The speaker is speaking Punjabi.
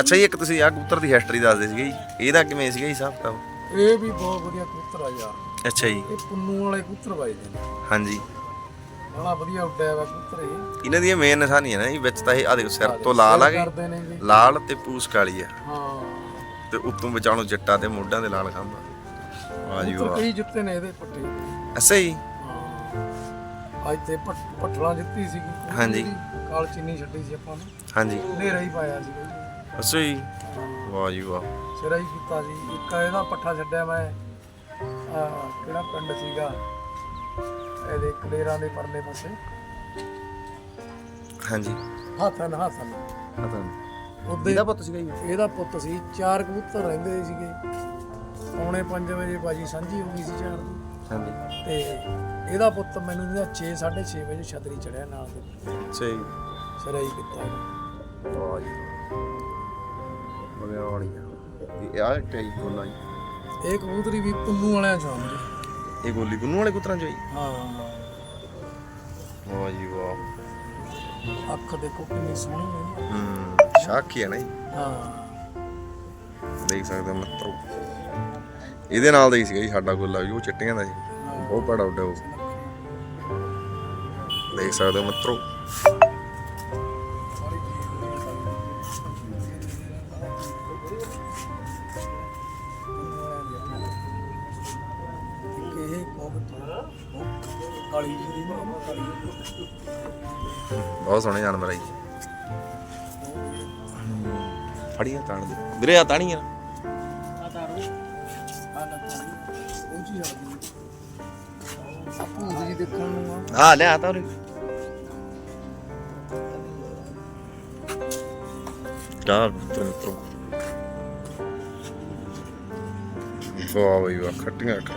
ਅੱਛਾ ਜੀ ਇੱਕ ਤੁਸੀਂ ਆ ਕਬੂਤਰ ਦੀ ਹਿਸਟਰੀ ਦੱਸਦੇ ਸੀਗੇ ਜੀ। ਇਹਦਾ ਕਿਵੇਂ ਸੀਗਾ ਜੀ ਸਾਹਿਬ ਤਾਂ ਇਹ ਵੀ ਬਹੁਤ ਵਧੀਆ ਕਬੂਤਰ ਆ ਯਾਰ। ਅੱਛਾ ਜੀ। ਇਹ ਪੁੰਨੂ ਵਾਲੇ ਕਬੂਤਰ ਵੱਜਦੇ ਨੇ। ਹਾਂਜੀ। ਬੜਾ ਵਧੀਆ ਉੱਡਿਆ ਵਾ ਕਬੂਤਰ ਇਹ। ਇਹਨਾਂ ਦੀਆਂ ਮੇਨ ਨਿਸ਼ਾਨੀਆਂ ਨੇ ਜੀ ਵਿੱਚ ਤਾਂ ਇਹ ਆ ਦੇਖੋ ਸਿਰ ਤੋਂ ਲਾਲ ਆ ਗਈ ਕਰਦੇ ਨੇ ਜੀ। ਲਾਲ ਤੇ ਪੂਛ ਕਾਲੀ ਆ। ਹਾਂ। ਤੇ ਉੱਤੋਂ ਵਿਚਾਲੋਂ ਚਿੱਟਾ ਤੇ ਮੋਢਿਆਂ ਦੇ ਲਾਲ ਖੰਭਾ ਵਾਹ ਜੀ ਕਬੂਤਰ ਵਾਹ। ਕਈ ਜਿੱਤੇ ਨੇ ਇਹਦੇ ਪੱਟੇ। ਅੱਛਾ ਜੀ। ਹਾਂ। ਅੱਜ ਤੇ ਪੱਟ- ਪੱਠਲਾਂ ਜਿੱਤੀ ਸੀਗੀ। ਹਾਂਜੀ। ਕਾਲ ਚੀਨੀ ਛੱਡੀ ਸੀ ਆਪਾਂ ਨੂੰ। ਹਾਂਜੀ। ਹਨੇਰਾ ਹੀ ਪਾਇਆ ਸੀ ਜੀ। ਅੱਛਾ ਜੀ। ਵਾਹ ਜੀ ਵਾਹ। ਸਿਰਾ ਹੀ ਕੀਤਾ ਸੀ। ਇੱਕ ਇਹਦਾ ਪੱਠਾ ਛੱਡਿਆ ਮੈਂ। ਆਹ, ਕਿਹੜਾ ਪਿੰਡ ਸੀਗਾ? ਇਹਦੇ ਕਲੇਰਾਂ ਦੇ ਪਰਲੇ ਪਾਸੇ। ਹਾਂਜੀ। ਹਾਥਨ ਹਾਥਨ। ਪਤਾ ਉਹਦੇ ਪੁੱਤ ਸੀਗਾ ਜੀ ਇਹਦਾ ਪੁੱਤ ਸੀ। ਚਾਰ ਕਬੂਤਰ ਰਹਿੰਦੇ ਸੀਗੇ। ਪੌਣੇ 5 ਵਜੇ ਬਾਜੀ ਸਾਂਝੀ ਹੋ ਗਈ ਸੀ ਚਾਰ ਦੀ। ਹਾਂਜੀ। ਤੇ ਇਹਦਾ ਪੁੱਤ ਮੈਨੂੰ ਇਹਦਾ 6 6:30 ਵਜੇ ਛਤਰੀ ਚੜਿਆ ਨਾਲ ਦੇ। ਜੀ। ਸਿਰਾ ਹੀ ਕੀਤਾ। ਵਾਹ ਜੀ ਬਗਿਆ ਵਾਲੀ ਇਹ ਆ ਟਾਈ ਗੋਲਾ ਜੀ। ਇਹ ਕਬੂਤਰੀ ਵੀ ਪੁੰਨੂ ਵਾਲਿਆਂ ਚੋਂ ਆ ਮੇਰੀ ਇਹ ਗੋਲੀ ਗੁੰਨੂ ਵਾਲੇ ਕੁੱਤਰਾਂ ਚੋਂ ਜੀ? ਹਾਂ। ਵਾਹ ਜੀ ਵਾਹ। ਅੱਖ ਦੇਖੋ ਕਿੰਨੀ ਸੋਹਣੀ ਹੈ। ਹੂੰ ਸ਼ਾਖੀ ਹੈ ਨਾ ਜੀ। ਹਾਂ। ਦੇਖ ਸਕਦੇ ਹੋ ਮਿੱਤਰੋ। ਇਹਦੇ ਨਾਲ ਦਾ ਹੀ ਸੀਗਾ ਜੀ ਸਾਡਾ ਗੋਲਾ ਵੀ ਉਹ ਚਿੱਟੀਆਂ ਦਾ ਜੀ ਬਹੁਤ ਬੜਾ ਉੱਡਿਆ ਉਹ। ਦੇਖ ਸਕਦੇ ਹੋ ਮਿੱਤਰੋ। ਬਹੁਤ ਸੋਹਣੇ ਜਾਨਵਰ ਆ ਜੀ। ਫੜੀਆਂ ਤਾਣ ਦੇ। ਵੀਰੇ ਆ ਤਾਣੀਆਂ ਆ ਤਾਰੂ ਆ। ਨਾ ਉਹ ਜੀ ਆ ਗਈ ਜੀ ਦੇਖਣ ਨੂੰ ਆ ਆ ਲਿਆ ਤਾ ਉਰੇ। ਮਿੱਤਰ ਵਾਹ ਬਈ, ਵਾਹ, ਖੱਟੀਆਂ ਖਾ